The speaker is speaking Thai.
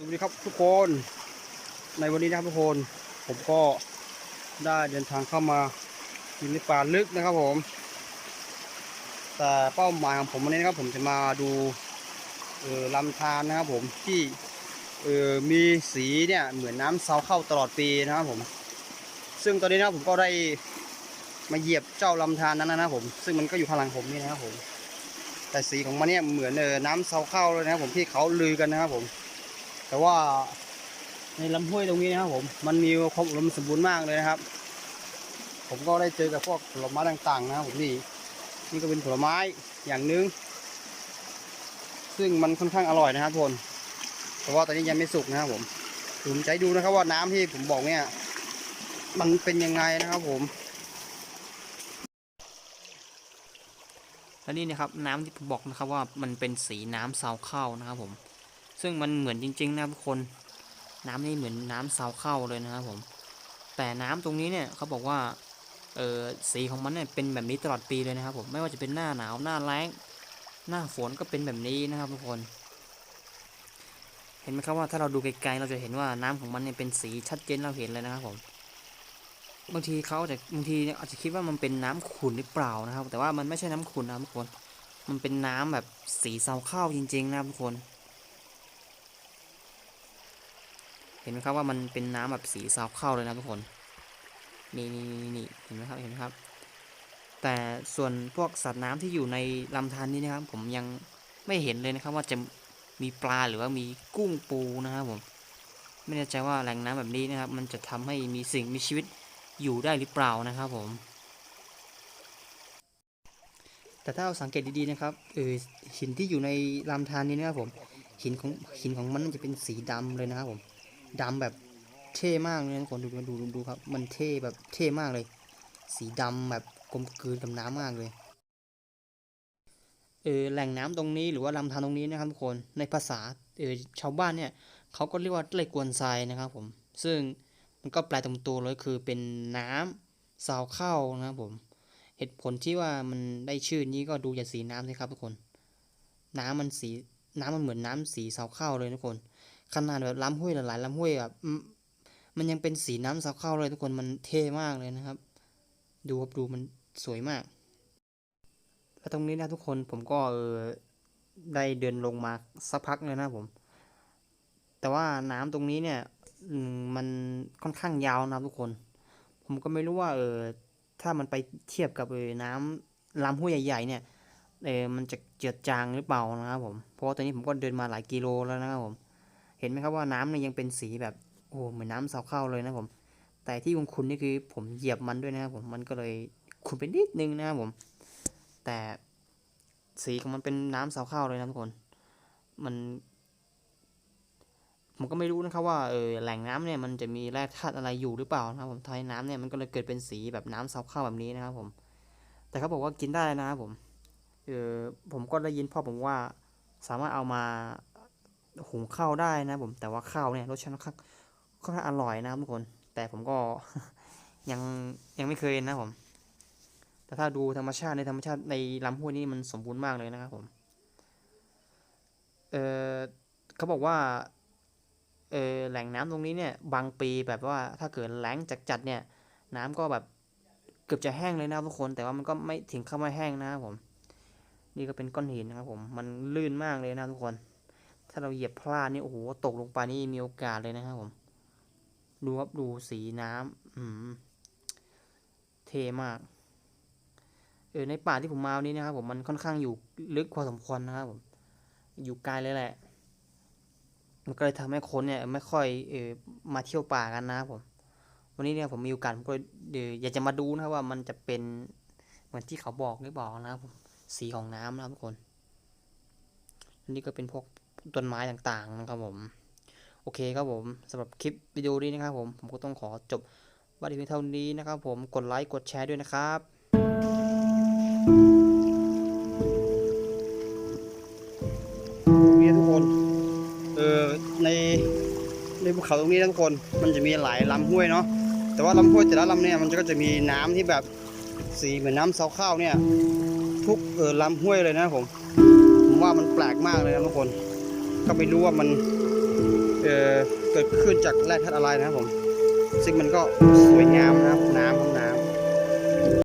สวัสดีครับทุกคน ในวันนี้นะครับทุกคน ผมก็ได้เดินทางเข้ามาอยู่ในป่าลึกนะครับผม แต่เป้าหมายของผมวันนี้นะครับ ผมจะมาดูเออลำธารนะครับผมที่เออมีสีเนี่ยเหมือนน้ำเซาเข้าตลอดปีนะครับผม ซึ่งตอนนี้นะครับผมก็ได้มาเหยียบเจ้าลำธารนั้นนะครับผม ซึ่งมันก็อยู่ข้างหลังผมนี่นะครับผม แต่สีของมันเนี่ยเหมือนเออน้ำเซาเข้าเลยนะครับผมที่เขาลือกันนะครับผม แต่ว่าในลำห้วยตรงนี้นะครับผมมันมีความอุดมสมบูรณ์มากเลยนะครับ ผมก็ได้เจอกับพวกผลไม้ต่างๆนะครับผมนี่นี่ก็เป็นผลไม้อย่างหนึง ซึ่งมันค่อนข้างอร่อยนะครับทุกคนแต่ว่าตอนนี้ยังไม่สุกนะครับผมผมให้ดูนะครับว่าน้ำที่ผมบอกเนี่ยมันเป็นยังไงนะครับผมแล้วนี่นะครับน้ำที่ผมบอกนะครับว่ามันเป็นสีน้ำซาวเข้านะครับผม ซึ่งมันเหมือนจริง ๆ นะทุกคน น้ำนี่เหมือนน้ำซาวเข้าเลยนะครับผม แต่น้ำตรงนี้เนี่ยเขาบอกว่าเออสีของมันเนี่ยเป็นแบบนี้ตลอดปีเลยนะครับผมไม่ว่าจะเป็นหน้าหนาวหน้าแล้ง หน้าฝนก็เป็นแบบนี้นะครับทุกคน เห็นไหมครับว่าถ้าเราดูไกลๆเราจะเห็นว่าน้ำของมันเนี่ยเป็นสีชัดเจนเราเห็นเลยนะครับผมบางทีเขาอาจจะบางทีอาจจะคิดว่ามันเป็นน้ำขุ่นหรือเปล่านะครับ แต่ว่ามันไม่ใช่น้ำขุ่นนะทุกคน มันเป็นน้ำแบบสีเซาข้าวจริงๆนะทุกคน เห็นไหมครับว่ามันเป็นน้ำแบบสีเซาข้าเลยนะทุกคนนี่นี่นี่นเห็นไหมครับเห็นไหมครับ แต่ส่วนพวกสัตว์น้ำที่อยู่ในลำธารนี้นะครับ ผมยังไม่เห็นเลยนะครับ ว่าจะมีปลาหรือว่ามีกุ้งปูนะครับผมไม่แน่ใจว่าแหล่งน้ำแบบนี้นะครับ มันจะทำให้มีสิ่งมีชีวิตอยู่ได้หรือเปล่านะครับผม แต่ถ้าเราสังเกตดีๆนะครับเออหินที่อยู่ในลำธารนี้นะครับผมหินของหินของมันจะเป็นสีดำเลยนะครับผม ดำแบบเท่มากเลยนะทุกคนดูดูดูดูครับ มันเท่แบบเท่มากเลย สีดำแบบกลมกลืนกับน้ำมากเลยเออแหล่งน้ำตรงนี้หรือว่าลำธารตรงนี้นะครับทุกคนในภาษาเออชาวบ้านเนี่ยเขาก็เรียกว่าไร่กวนทรายนะครับผมซึ่งมันก็แปลตรงตัวเลยคือเป็นน้ำซาวข้านะครับผม เหตุผลที่ว่ามันได้ชื่อนี้ก็ดูจากสีน้ำสิครับทุกคน น้ำมันสีน้ำมันเหมือนน้ำสีซาวข้าเลยทุกคน ขนาดแบบลำห้วยหลายๆลำห้วยแบบมันยังเป็นสีน้ำซาวข้าเลยทุกคนมันเท่มากเลยนะครับ ดูครับดูมันสวยมาก แล้วตรงนี้นะทุกคนผมก็เออได้เดินลงมาสักพักเลยนะผม แต่ว่าน้ำตรงนี้เนี่ยมันค่อนข้างยาวนะทุกคน ผมก็ไม่รู้ว่าเออถ้ามันไปเทียบกับเออน้ำลำห้วยใหญ่ๆเนี่ยเออมันจะเจือจางหรือเปล่านะครับผม เพราะว่าตอนนี้ผมก็เดินมาหลายกิโลแล้วนะครับผม เห็นไหมครับว่าน้ำเนี่ยยังเป็นสีแบบโอ้เหมือนน้ำเสาข้าเลยนะผม แต่ที่คุณๆนี่คือผมเหยียบมันด้วยนะครับผมมันก็เลยขุ่นไปนิดนึงนะครับผม แต่สีของมันเป็นน้ำเสาข้าเลยนะทุกคน มันผมก็ไม่รู้นะครับว่าเออแหล่งน้ำเนี่ยมันจะมีแร่ธาตุอะไรอยู่หรือเปล่านะครับผมทำให้น้ำเนี่ยมันก็เลยเกิดเป็นสีแบบน้ำซับข้าวแบบนี้นะครับผม แต่เขาบอกว่ากินได้นะครับผมเออผมก็ได้ยินพ่อผมว่าสามารถเอามา หุงข้าวได้นะผมแต่ว่าข้าวเนี่ยรสชาติค่อนข้างค่อนข้างอร่อยนะครับทุกคน แต่ผมก็ยังยังไม่เคยนะผม แต่ถ้าดูธรรมชาติในธรรมชาติในลำห้วยนี่มันสมบูรณ์มากเลยนะครับผมเออเขาบอกว่าเออแหล่งน้ำตรงนี้เนี่ยบางปีแบบว่าถ้าเกิดแล้งจัดๆเนี่ย น้ำก็แบบเกือบจะแห้งเลยนะทุกคน แต่ว่ามันก็ไม่ถึงเข้ามาแห้งนะครับผม นี่ก็เป็นก้อนหินนะครับผม มันลื่นมากเลยนะทุกคนาเราเหยียบพลาดนี่โอ้โหตกลงไปนี่มีโอกาสเลยนะครับผมดูครับดูสีน้ำอืมเทมาก เออในป่าที่ผมมาวันนี้นะครับผมมันค่อนข้างอยู่ลึกพอสมควรนะครับผม อยู่ไกลเลยแหละ มันก็เลยทำให้คนเนี่ยไม่ค่อยเออมาเที่ยวป่ากันนะครับผม วันนี้เนี่ยผมมีโอกาสผมก็เดี๋ยวอยากจะมาดูนะครับว่ามันจะเป็นเหมือนที่เขาบอกหรือเปล่านะครับผมสีของน้ำนะครับทุกคน อันนี้ก็เป็นพวก ต้นไม้ต่างๆนะครับผม โอเคครับผมสำหรับคลิปวิดีโอนี้นะครับผมผมก็ต้องขอจบไว้เพียงเท่านี้นะครับผมกดไลค์กดแชร์ด้วยนะครับนี่ทุกคนเออในในภูเขาตรงนี้ทุกคนมันจะมีหลายลำห้วยเนาะแต่ว่าลำห้วยแต่ละลำเนี่ยมันก็จะมีน้ำที่แบบสีเหมือนน้ำเซาข้าวเนี่ย ทุกเออลำห้วยเลยนะผมผมว่ามันแปลกมากเลยนะทุกคน ก็ไม่รู้ว่ามันเเกิดขึ้นจากแร่ธาตุอะไรนะครับผม ซึ่งมันก็สวยงามนะครับ น้ำน้ำ